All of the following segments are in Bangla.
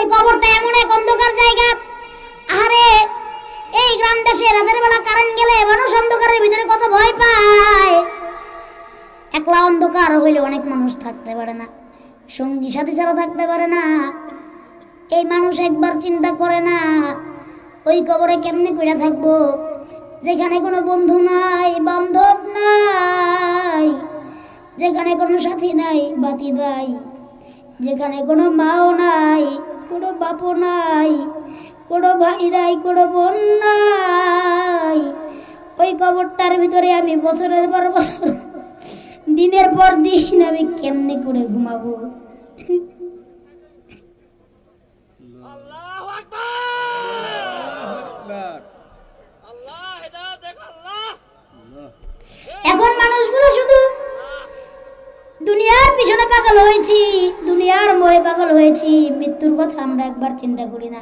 ওই কবরটা এমন এক অন্ধকার জায়গা। আরে এই গ্রাম দেশে রাতের বেলা কারেন্ট গেলে মানুষ অন্ধকারের ভিতরে কত ভয় পায়। একলা অন্ধকার হইলে অনেক মানুষ থাকতে পারে না, সঙ্গী সাথী ছাড়া থাকতে পারে না, এই মানুষ একবার চিন্তা করে না, ওই কবরে কেমনে কইরা থাকব? যেখানে কোনো বন্ধু নাই, বান্ধব নাই, যেখানে কোনো সাথী নাই, বাতি নাই, যেখানে কোনো মাও নাই কোনো বাপ নাই কোনো ভাই নাই কোনো বোন নাই। ওই কবরটার ভিতরে আমি বছরের পর বছর, দিনের পর দিন আমি কেমনে করে ঘুমাবো আল্লাহু আকবার আল্লাহ হেদায়েত দেখ আল্লাহ এখন মানুষগুলো শুধু দুনিয়ার পিছনে পাগল হয়েছি, দুনিয়ার ময়ে পাগল হয়েছি, মৃত্যুর কথা আমরা একবার চিন্তা করি না।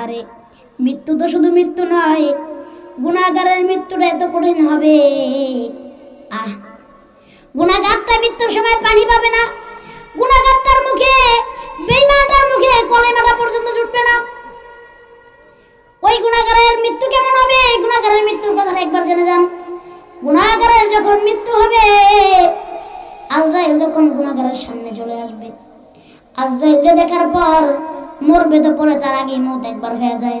আরে মৃত্যু তো শুধু মৃত্যু নয়, গুণাগারের মৃত্যুটা এত কঠিন হবে। আহ, গুণাগারটা মৃত্যুর সময় পানি পাবে না, গুণাগারটার মুখে গুণাগারের সামনে চলে আসবে। আজরাইলকে দেখার পর মরবে তো পরে তার আগেই মত একবার হয়ে যায়।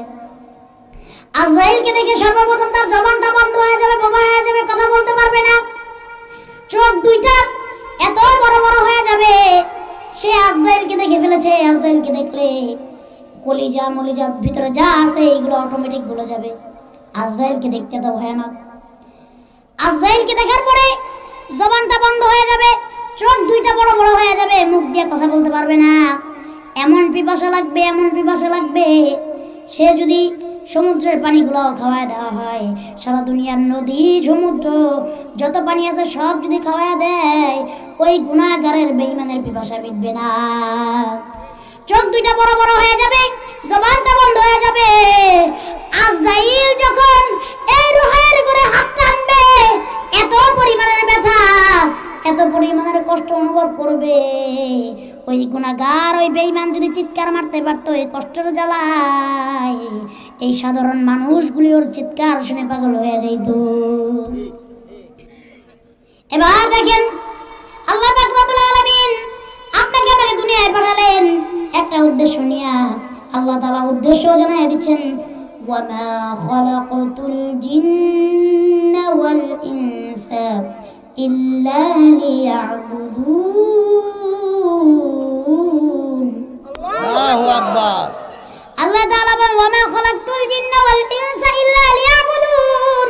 দেখে সর্বপ্রথম তার জবানটা বন্ধ হয়ে যাবে হয়ে যাবে, কথা বলতে পারবে না। চোখ দুইটা এত বড় বড় হয়ে যাবে, সে দেখে ফেলেছে দেখলে কলিজা মলিজা ভিতরে যা আছে এইগুলো অটোমেটিক ভুলে যাবে। আজরাইলকে দেখতে তো ভয়ানক। আজরাইলকে দেখার পরে জবানটা বন্ধ হয়ে যাবে। চোখ দুইটা বড় বড় হয়ে যাবে, মুখ দিয়ে কথা বলতে পারবে না। এমন পিপাসা লাগবে, এমন পিপাসা লাগবে, সে যদি সমুদ্রের পানিগুলো খাওয়ায় দেওয়া হয়, সারা দুনিয়ার নদী, সমুদ্র, যত পানি আছে সব যদি খাওয়ায় দেয়, ওই গুণাগারের বেইমানের পিপাসা মিটবে না। চোখ দুইটা বড় বড় হয়ে যাবে, জবানটা বন্ধ হয়ে যাবে। আজাইল যখন এই রুহের করে হাত টানবে, এত পরিমাণের ব্যথা এত পরিমাণের কষ্ট অনুভব করবে। ওই গুণাগার, ওই বেইমান যদি চিৎকার মারতে পারতো, এই কষ্টের জ্বালায়, এই সাধারণ মানুষগুলি ওর চিৎকার শুনে পাগল হয়ে যাইত। এবার দেখেন, আল্লাহ আলামিন আপনাকে আমাকে দুনিয়ায় পাঠালেন একটা উদ্দেশ্য নিয়ে। আল্লাহ তাআলা উদ্দেশ্য জানাই দিচ্ছেন ওয়ামা খালাকাতুল জিন্না ওয়াল লিয়াবুদুন আল্লাহু আকবার। আল্লাহ তাআলা বলেন ওয়ামা খালাকতুল জিন্না ওয়াল ইনসা ইল্লা লিয়াবুদুন।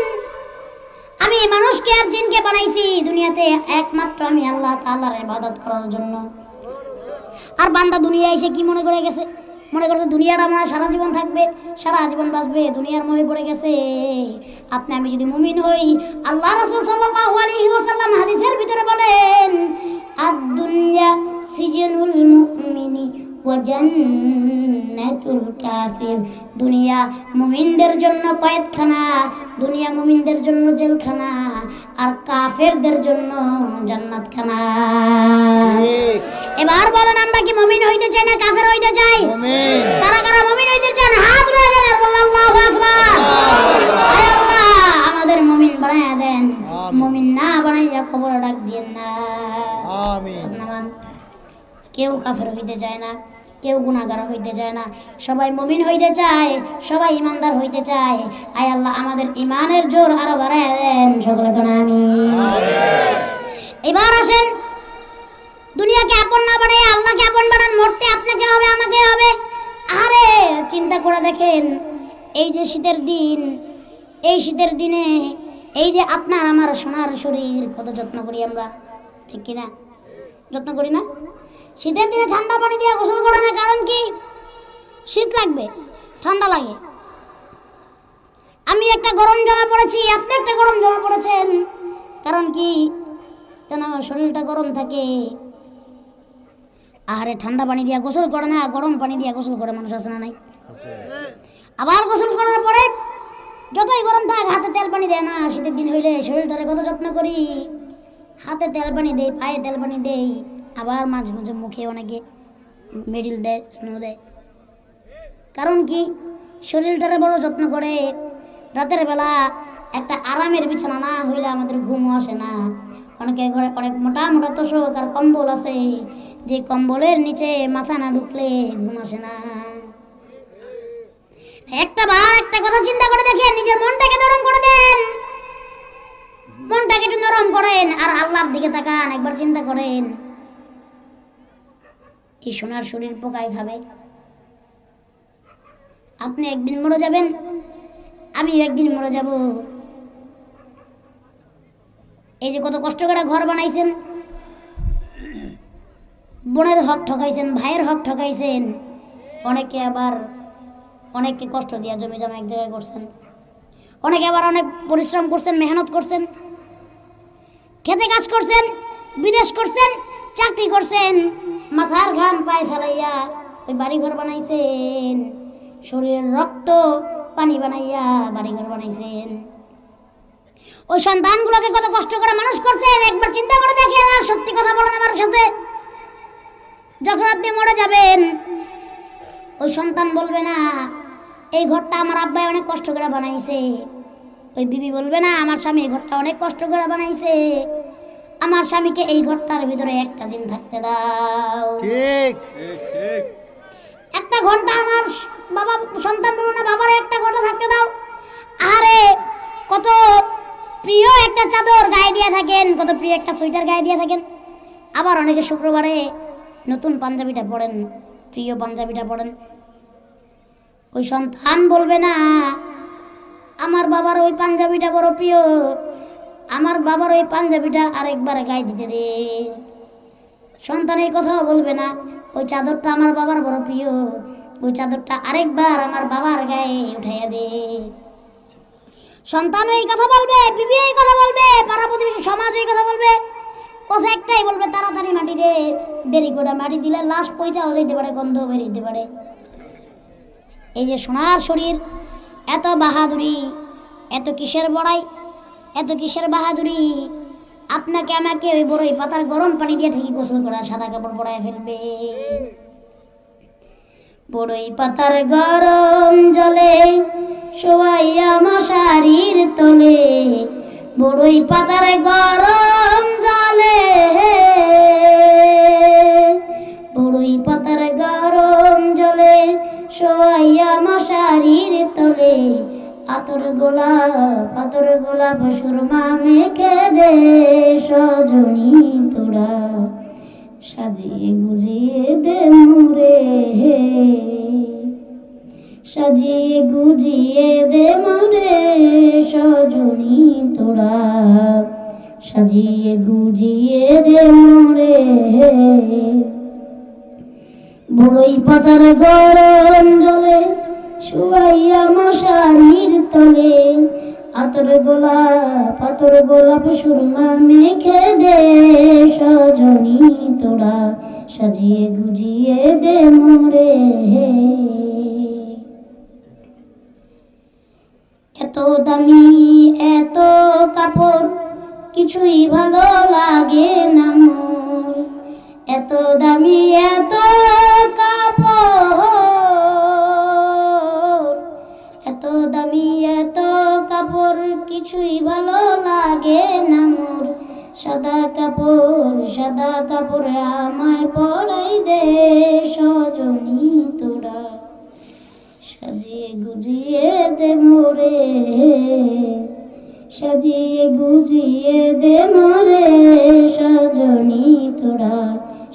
আমি মানুষকে আর জিনকে বানাইছি দুনিয়াতে একমাত্র আমি আল্লাহ তাআলার ইবাদত করার জন্য। আর বান্দা দুনিয়া এসে কি মনে করে গেছে? মনে করছে দুনিয়ার মনে হয় সারা জীবন থাকবে, সারা জীবন বাঁচবে, দুনিয়ার মোহে পড়ে গেছে। আপনি আমি যদি মুমিন হই, আল্লাহ রাসূল সাল্লাল্লাহু আলাইহি ওয়াসাল্লাম হাদিসের ভিতরে বলেন আর দুনিয়া সিজনুল মুমিনি ওয়া জান্নাতুল কাফির। দুনিয়া মুমিনদের জন্য কয়েদখানা দুনিয়া মুমিনদের জন্য জেলখানা, আর কাফেরদের জন্য জান্নাতখানা। এবার বলেন আমরা কি মুমিন হইতে চাই না কাফের হইতে চাই কারা কারা মুমিন হইতে চান হাত উঠে দেন আর আল্লাহু আকবার। আল্লাহ আমাদের মুমিন বানায়া দেন। মুমিন না বানাইয়া কবরে ডাক দিয়েন না। আমিন। কেউ কাফের হইতে চায় না কেউ গুণাগার হইতে চায় না। সবাই মুমিন হইতে চায় সবাই ইমানদার হইতে চায়। আয় আল্লাহ আমাদের ইমানের জোর আরও বাড়ায় দেন। সকলে তো আমি এবার আসেন দুনিয়াকে আপন না বানাই আল্লাহকে আপন বানান, মরতে আপনাকে হবে, আমাকে হবে। আরে চিন্তা করে দেখেন, এই যে শীতের দিন, এই শীতের দিনে, এই যে আপনার আমার সোনার শরীর, কত যত্ন করি আমরা, ঠিক কি না যত্ন করি না? শীতের দিনে ঠান্ডা পানি দিয়ে গোসল করে না কারণ কি? শীত লাগবে, ঠান্ডা লাগে। আমি একটা গরম জামা পড়েছি, আপনি একটা গরম জামা পড়েছেন। কারণ কি? যেন শরীরটা গরম থাকে। আরে ঠান্ডা পানি দিয়া গোসল করে না, গরম পানি দিয়া গোসল করে মানুষ আছে না নাই? আবার গোসল করার পরে যতই গরম থাক, হাতে তেল পানি দেয় না। শীতের দিন হইলে শরীরটারে কত যত্ন করি। হাতে তেল পানি দেই, পায়ে তেল পানি দেই। আবার মাঝে মাঝে মুখে অনেকে মেডিল দেয়, স্নো দেয়। কারণ কি? শরীরটারে বড় যত্ন করে। রাতের বেলা একটা আরামের বিছানা না হইলে আমাদের ঘুমও আসে না। অনেকের ঘরে অনেক মোটা মোটা তোষক আর কম্বল আছে। যে কম্বলের নিচে মাথা না ঢুকলে ঘুম আসে না। একটা বার একটা কথা চিন্তা করে দেখেন, নিজের মনটাকে নরম করে দেন। মনটাকে একটু নরম করেন আর আল্লাহর দিকে তাকান, একবার চিন্তা করেন। এই সোনার শরীর পোকায় খাবে। আপনি একদিন মরে যাবেন আমি একদিন মরে যাব। এই যে কত কষ্ট করে ঘর বানাইছেন। বোনের হক ঠকাইছেন, ভাইয়ের হক ঠকাইছেন। অনেকে আবার অনেককে কষ্ট দিয়া জমি জমা এক জায়গায় করছেন। অনেকে আবার অনেক পরিশ্রম করছেন, মেহনত করছেন। খেতে কাজ করছেন, বিদেশ করছেন, চাকরি করছেন। মাথার ঘাম পায়ে ফেলাইয়া ওই বাড়িঘর বানাইছেন। শরীরের রক্ত, পানি বানাইয়া বাড়িঘর বানাইছেন। ওই সন্তানগুলোকে কত কষ্ট করে মানুষ করছেন একবার চিন্তা করে দেখেন আর সত্যি কথা বলেন আমার সাথে যখন আপনি মরে যাবেন ওই সন্তান বলবে না এই ঘরটা আমার আব্বাই অনেক কষ্ট করে বানাইছে। ওই বিবি বলবে না আমার স্বামী এই ঘরটা অনেক কষ্ট করে বানাইছে। আমার স্বামীকে এই ঘরটার ভিতরে একটা দিন থাকতে দাও। ঠিক। একটা ঘণ্টা আমার বাবা সন্তান বলব না বাবার একটা ঘণ্টা থাকতে দাও। আরে কত প্রিয় একটা চাদর গায়ে দিয়ে থাকেন, কত প্রিয় একটা সোয়েটার গায়ে দিয়ে থাকেন। আবার অনেকে শুক্রবারে নতুন পাঞ্জাবিটা পরেন, প্রিয় পাঞ্জাবিটা পরেন। ওই সন্তান বলবে না, আমার বাবার ওই পাঞ্জাবিটা বড় প্রিয়, আমার বাবার ওই পাঞ্জাবিটা আরেকবার গায়ে দিতে দে। সন্তান এই কথাও বলবে না, ওই চাদরটা আমার বাবার বড় প্রিয়, ওই চাদরটা আরেকবার আমার বাবার গায়ে উঠাইয়া দে। সন্তান এই কথা বলবে, বিবি এই কথা বলবে, পাড়া প্রতিবেশী সমাজ এই কথা বলবে। কথা একটাই বলবে, তাড়াতাড়ি মাটি দে, দেরি করে মাটি দিলে লাশ পয়সাও যেতে পারে, গন্ধ বেরিয়ে পারে। এই যে সোনার শরীর, এত বাহাদুরি, এত কিসের বড়াই, এত কিসের বাহাদুরি। আপনাকে আমাকে ওই বড়ই পাতার গরম পানি দিয়ে ঠিকই গোসল করা, সাদা কাপড় পরায় ফেলবে। বড়ই পাতার গরম জলে, শোয়াইয়া মশারির তলে। বড়ই পাতার গরম জলে, বড়ই পাতার গরম জলে, শোয়াইয়া মশারির তলে। আতর গোলাপ আতর গোলাপ, সুরমা মেখে দে সজনী তোরা সাজিয়ে গুজিয়ে সাজিয়ে গুজিয়ে দে মরে সজনী তোরা। সাজিয়ে গুজিয়ে দে মরে বড়ই পাতার গরম জলে শুয়াইয়া মশারির তলে, আতর গোলাপ আতর গোলাপ সুরমা মেখে দে সজনী তোরা। সাজিয়ে গুজিয়ে দে মোরে। এত দামি, এত কাপড়, কিছুই ভালো লাগে না মোর। এত দামি, এত কাপড়, এত দামি, এত কাপড়, কিছুই ভালো লাগে না মোর। সাদা কাপড় সাদা কাপড় আমায় পরাই দে সজনী তোরা। সাজিয়ে গুজিয়ে দে মোরে, সাজিয়ে গুজিয়ে দে মোরে সজনী তোরা।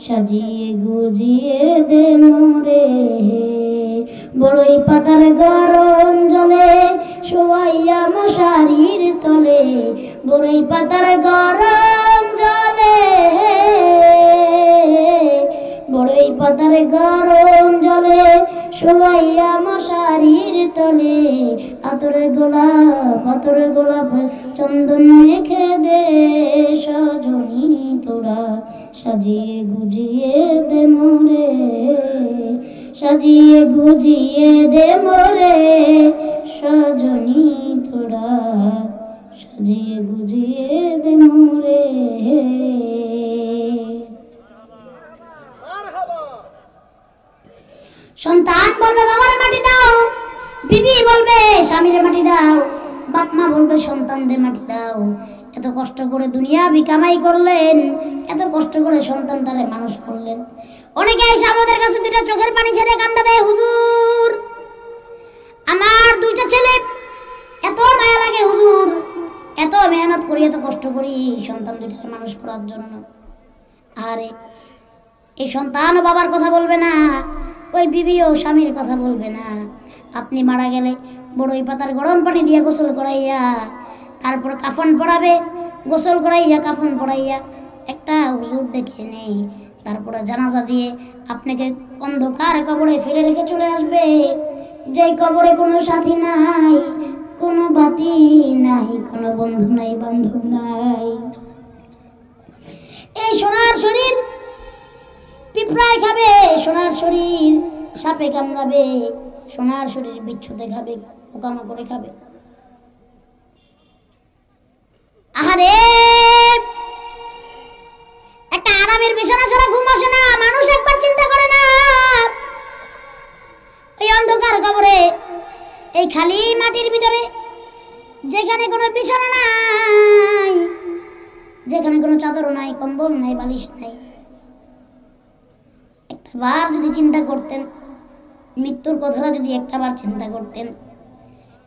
সাজিয়ে গুজিয়ে দে মোরে, বড়ই পাতার গরম জলে শোয়াইয়া মশারির তলে বড়ই পাতার গরম জলে। বড়ই পাতার গরম জলে সবাইয়া মশারির তলে। আতরে গোলাপ আতরে গোলাপ, চন্দন মেখে দে সজনী তোরা সাজিয়ে গুজিয়ে দে মোরে। সাজিয়ে গুজিয়ে দে মোরে। সন্তানদের মাটি দাও। এত কষ্ট করে দুনিয়া বিকামাই করলেন, এত কষ্ট করে সন্তানটারে মানুষ করলেন। অনেকে এসে আমাদের কাছে দুইটা চোখের পানি ছেড়ে কান্দা দেয়, হুজুর, আমার দুইটা ছেলে, এত মায়া লাগে, হুজুর। এত মেহনত করি, এত কষ্ট করি এই সন্তান দুইটাকে মানুষ করার জন্য। আরে, এই সন্তান বাবার কথা বলবে না, ওই বিবি ও স্বামীর কথা বলবে না। আপনি মারা গেলে বড়ই পাতার গরম পানি দিয়ে গোসল করাইয়া, তারপর কাফন পড়াবে গোসল করাইয়া, কাফন পড়াইয়া একটা হুজুর ডেকে নেই। তারপরে জানাজা দিয়ে আপনাকে অন্ধকার কবরে ফেলে রেখে চলে আসবে। যে কবরে কোনো সাথী নাই, কোনো বাতি নাই, কোনো বন্ধু নাই, বান্ধব নাই। এই সোনার শরীর পিঁপড়ায় খাবে, সোনার শরীর সাপে কামড়াবে, সোনার শরীর বিচ্ছুতে খাবে। পোকামা করে খাবে। আহারে! একটা আরামের বিছানা ছাড়া ঘুম আসে না, মানুষ একবার চিন্তা করে না। এই অন্ধকার কবরে, এই খালি মাটির ভিতরে, যেখানে কোনো বিছানা নাই, যেখানে কোনো চাদর নাই, কম্বল নাই, বালিশ নাই। একটাবার যদি চিন্তা করতেন, মৃত্যুর কথাটা যদি একটাবার চিন্তা করতেন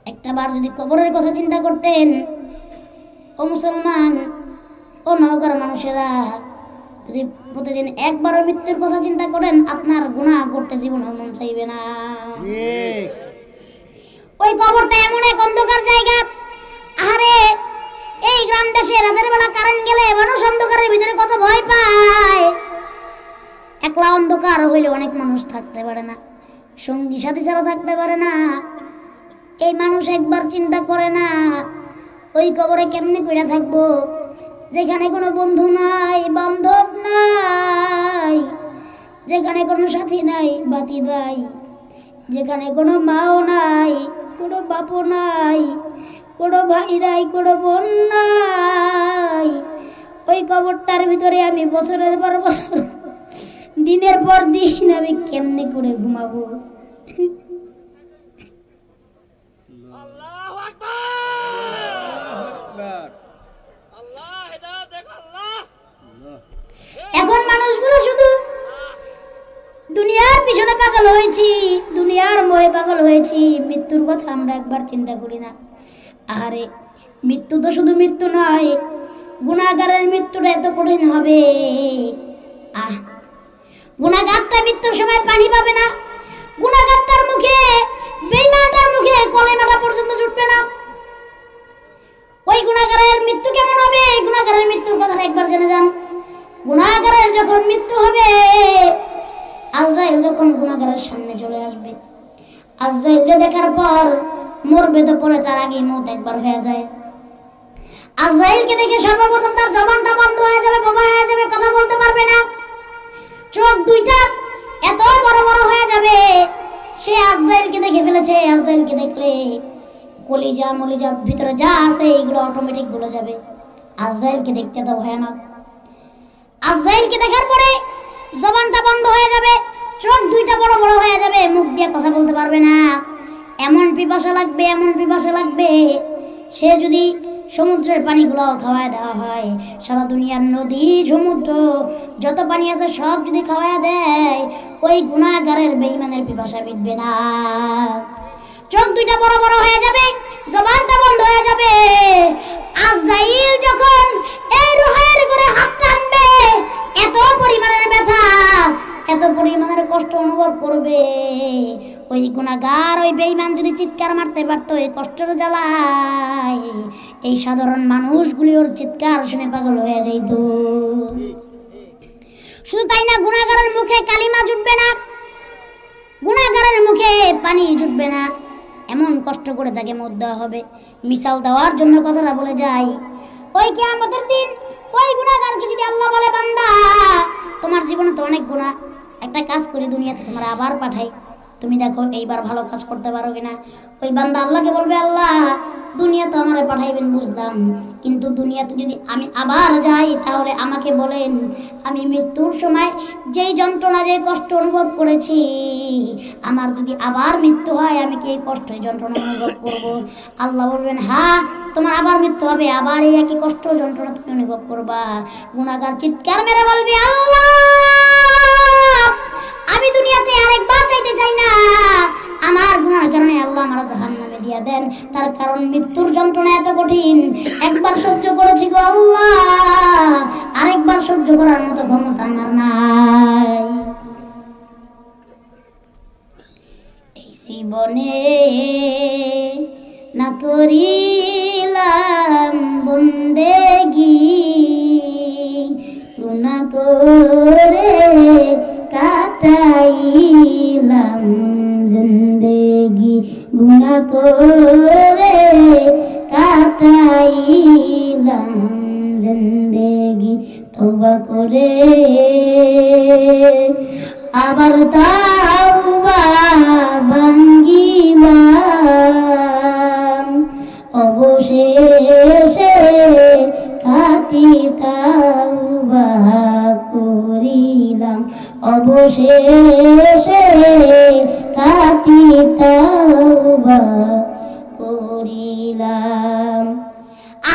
একটাবার যদি কবরের কথা চিন্তা করতেন ও মুসলমান ও নওগার মানুষেরা যদি প্রতিদিন একবারও মৃত্যুর কথা চিন্তা করেন আপনার গুনাহ করতে জীবনে মন চাইবে না। ওই কবরটা এমন এক অন্ধকার জায়গা। আরে এই গ্রাম দেশে রাতের বেলা কারেন্ট গেলে মানুষ অন্ধকারের ভিতরে কত ভয় পায়। একলা অন্ধকার হইলে অনেক মানুষ থাকতে পারে না সঙ্গী সাথী ছাড়া থাকতে পারে না। এই মানুষ একবার চিন্তা করে না, ওই কবরে কেমনে কইরা থাকব? যেখানে কোনো বন্ধু নাই, বান্ধব নাই, যেখানে কোনো সাথী নাই, বাতি নাই, যেখানে কোনো মাও নাই, কোনো বাপও নাই, কোনো ভাই নাই, কোনো বোন নাই। ওই কবরটার ভিতরে আমি বছরের পর বছর, দিনের পর দিন আমি কেমনে করে ঘুমাবো আল্লাহু আকবার আল্লাহ হেদায়েত দেখ আল্লাহ এখন মানুষগুলো শুধু দুনিয়ার পিছনে পাগল হয়েছি, দুনিয়ার ময়ে পাগল হয়েছি, মৃত্যুর কথা আমরা একবার চিন্তা করি না। আরে মৃত্যু তো শুধু মৃত্যু নয়, গুণাগারের মৃত্যুটা এত কঠিন হবে। আহ, গুণাগারটা মৃত্যুর সময় পানি পাবে না। গুণাগারটার মুখে, বেইমানটার মুখে কলেমাটা পর্যন্ত ছুটবে না। ওই গুণাগারের মৃত্যু কেমন হবে? গুণাগারের মৃত্যুর কথা একবার জেনে যান। গুণাগারের যখন মৃত্যু হবে আজরাইল যখন গুণাগারের সামনে চলে আসবে, আজরাইলকে দেখার পর মরবে তো পরে তার আগে মত একবার হয়ে যায়। আজরাইলকে দেখে সর্বপ্রথম তার জবানটা বন্ধ হয়ে যাবে, বাবা হয়ে যাবে, কথা বলতে পারবে না। চোখ দুইটা এত বড় বড় হয়ে যাবে, সে আজরাইলকে দেখে ফেলেছে, আজরাইলকে দেখলে কলিজা মলিজা ভিতরে যা আছে এইগুলো অটোমেটিক বলে যাবে। আজরাইলকে দেখতে তো ভয়ানক। আজরাইলকে দেখার পরে জবানটা বন্ধ হয়ে যাবে। চোখ দুইটা বড় বড় হয়ে যাবে, মুখ দিয়ে কথা বলতে পারবে না। এমন পিপাসা লাগবে, এমন পিপাসা লাগবে। সে যদি সমুদ্রের পানিগুলো খাওয়ায় দেওয়া হয়, সারা দুনিয়ার নদী, সমুদ্র, যত পানি আছে সব যদি খাওয়ায় দেয়, ওই গুণাগারের বেইমানের পিপাসা মিটবে না। চোখ দুইটা বড় বড় হয়ে যাবে মারতে পারতো এই কষ্টের জ্বালায়। এই সাধারণ মানুষগুলি ওর চিৎকার শুনে পাগল হয়ে যাইত শুধু তাই না, গুণাগারের মুখে কালিমা জুটবে না। গুণাগারের মুখে পানি জুটবে না। এমন কষ্ট করে তাকে মত দেওয়া হবে। মিসাল দেওয়ার জন্য কথাটা বলে যাই ওই কি আমাদের দিন ওই গুণাগারকে যদি আল্লাহ বলে, বান্দা, তোমার জীবনে তো অনেক গুণা। একটা কাজ করি দুনিয়াতে, তোমার আবার পাঠাই। তুমি দেখো এইবার ভালো কাজ করতে পারো কিনা। ওই বান্দা আল্লাহকে বলবে, আল্লাহ দুনিয়া তো আমার পাঠাইবেন, বুঝলাম। কিন্তু দুনিয়াতে যদি আমি আবার যাই, তাহলে আমাকে বলেন, আমি মৃত্যুর সময় যেই যন্ত্রণা যে কষ্ট অনুভব করেছি, আমার যদি আবার মৃত্যু হয়, আমি কি এই কষ্ট যন্ত্রণা অনুভব করব? আল্লাহ বলবেন হ্যাঁ তোমার আবার মৃত্যু হবে, আবার এই একই কষ্ট, যন্ত্রণা তুমি অনুভব করবা। গুণাগার চিৎকার মেরে বলবে, আল্লাহ, আমি দুনিয়াতে আরেকবার চাইতে চাই না। আমার গুনার কারণে আল্লাহ আমার জাহান নামে দিয়া দেন। তার কারণ মৃত্যুর যন্ত্রণা এত কঠিন। একবার সহ্য করেছি গো আল্লাহ। আরেকবার সহ্য করার মতো ক্ষমতা আমার নাই। এই জীবনে না করিলাম বন্দেগি। গুণা করে কাটাইলাম জিন্দেগি গুণা করে কাটাইলাম জিন্দেগি তবা করে। আবার তাওবা ভাঙ্গিলাম। অবশেষে খাতি তাওবা অবশেষে খাতি তাওবা করিলাম।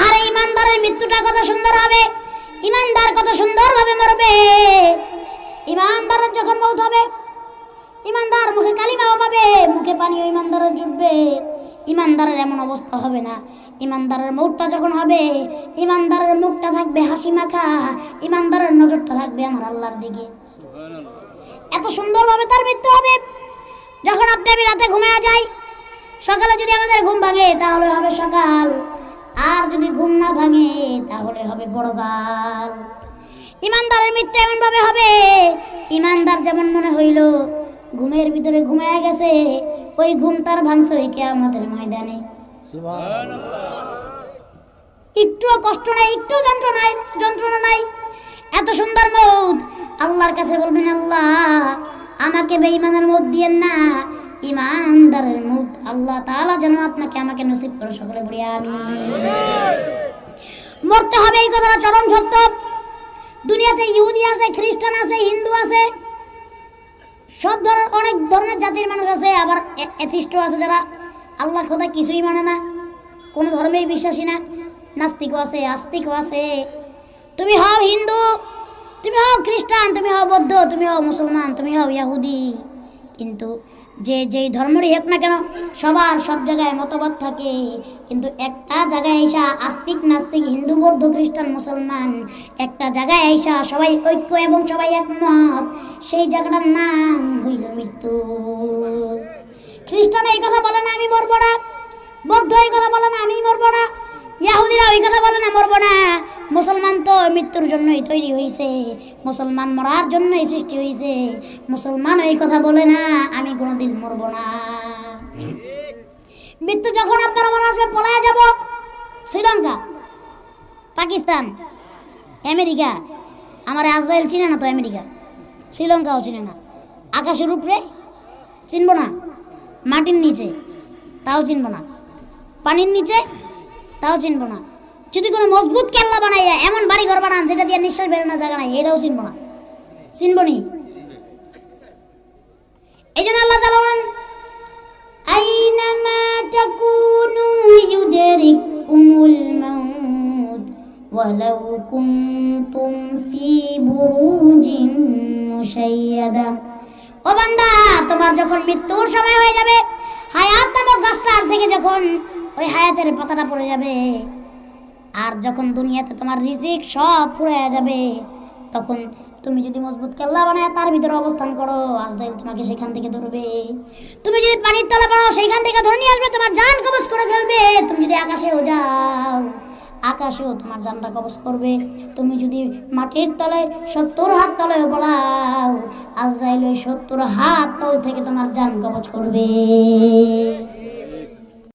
আর ইমানদারের মৃত্যুটা কত সুন্দর হবে? ইমানদার কত সুন্দর ভাবে মরবে? ইমানদারের যখন মৌত হবে, ইমানদার মুখে কালিমাও পাবে, মুখে পানিও ইমানদারের জুটবে। ইমানদারের এমন অবস্থা হবে না। ইমানদারের মুখটা যখন হবে, ইমানদারের মুখটা থাকবে হাসি মাখা ইমানদারের নজরটা থাকবে আমার আল্লাহর দিকে। এত সুন্দরভাবে তার মৃত্যু হবে। যখন আপনি আমি রাতে ঘুমিয়ে যাই সকালে যদি আমাদের ঘুম ভাঙে তাহলে হবে সকাল। আর যদি ঘুম না ভাঙে তাহলে হবে বড় গাল। ইমানদারের মৃত্যু এমনভাবে হবে ইমানদার যেমন মনে হইল ঘুমের ভিতরে ঘুমায় গেছে ওই ঘুম তার ভাঙছে ওই আমাদের ময়দানে। একটুও কষ্ট নাই একটু যন্ত্রণা নাই যন্ত্রণা নাই। এত সুন্দর মৌত আল্লাহর কাছে বলবেন, আল্লাহ, আমাকে বেঈমানের মত দিয়েন না। ইমানদারের মত আল্লাহ তাআলা যেন আপনাকে আমাকে নসিব করে সকলে বলি আমি মরতে হবে এই কথাটা চরম সত্য। দুনিয়াতে ইহুদি আছে, খ্রিস্টান আছে, হিন্দু আছে, সব ধরনের অনেক ধরনের জাতির মানুষ আছে, আবার এথিস্ট আছে যারা আল্লাহ খোদা কিছুই মানে না, কোনো ধর্মেই বিশ্বাসী না, নাস্তিকও আছে, আস্তিকও আছে। তুমি হও হিন্দু তুমি হও খ্রিস্টান, তুমি হও বৌদ্ধ, তুমি হও মুসলমান, তুমি হও ইয়াহুদি কিন্তু যে, যেই ধর্মরই হোক না কেন, সবার সব জায়গায় মতবাদ থাকে। কিন্তু একটা জায়গায় এসা আস্তিক নাস্তিক, হিন্দু, বৌদ্ধ, খ্রিস্টান, মুসলমান, একটা জায়গায় এসা সবাই ঐক্য এবং সবাই একমত, সেই জায়গাটার নাম হইল মৃত্যু। খ্রিস্টান এই কথা বলে না, আমি মরবো না। বৌদ্ধ এই কথা বলে না, আমি মরবো না। ইয়াহুদিরা ওই কথা বলে না, মরবো না। মুসলমান তো মৃত্যুর জন্যই তৈরি হয়েছে মুসলমান মরার জন্যই সৃষ্টি হয়েছে মুসলমান ওই কথা বলে না, আমি কোনোদিন মরবো না। মৃত্যু যখন আপনার আমার আসবে পলায় যাব, শ্রীলঙ্কা, পাকিস্তান, আমেরিকা, আমার আজরাইল চিনে না তো আমেরিকা? শ্রীলঙ্কাও চিনে না। আকাশের উপরে চিনব না, মাটির নিচে, তাও চিনব না। পানির নিচে, তাও চিনবো না। যদি কোনো মজবুত কেল্লা বানাইয়া এমন বাড়ি ঘর বানান যেটা দিয়ে নিঃশ্বাস বেরোনো জায়গা নাই, এটাও চিনবো না। চিনবো নি? এই জন্য আল্লাহ তাআলা বলেন আইনামা তাকুনু ইউদরিকুমুল মাউত, ওয়ালাউ কুনতুম ফি বুরুজিন মুশাইয়াদা। ও বান্দা, তোমার যখন মৃত্যুর সময় হয়ে যাবে, হায়াত নামক গাছটার থেকে যখন ওই হায়াতের পাতাটা পড়ে যাবে আর যখন দুনিয়াতে তোমার রিজিক সব ফুরাইয়া যাবে, তখন তুমি যদি মজবুত কেল্লা বানায় তার ভিতরে অবস্থান করো, আজরাইল তোমাকে সেখান থেকে ধরবে। তুমি যদি পানির তলা বানাও সেখান থেকে ধরে নিয়ে আসবে, তোমার জান কবজ করে ফেলবে। তুমি যদি আকাশেও যাও, আকাশেও তোমার জানটা কবজ করবে। তুমি যদি মাটির তলায় সত্তর হাত তলায় বলাও, আজরাইল ওই সত্তর হাত তল থেকে তোমার জান কবজ করবে।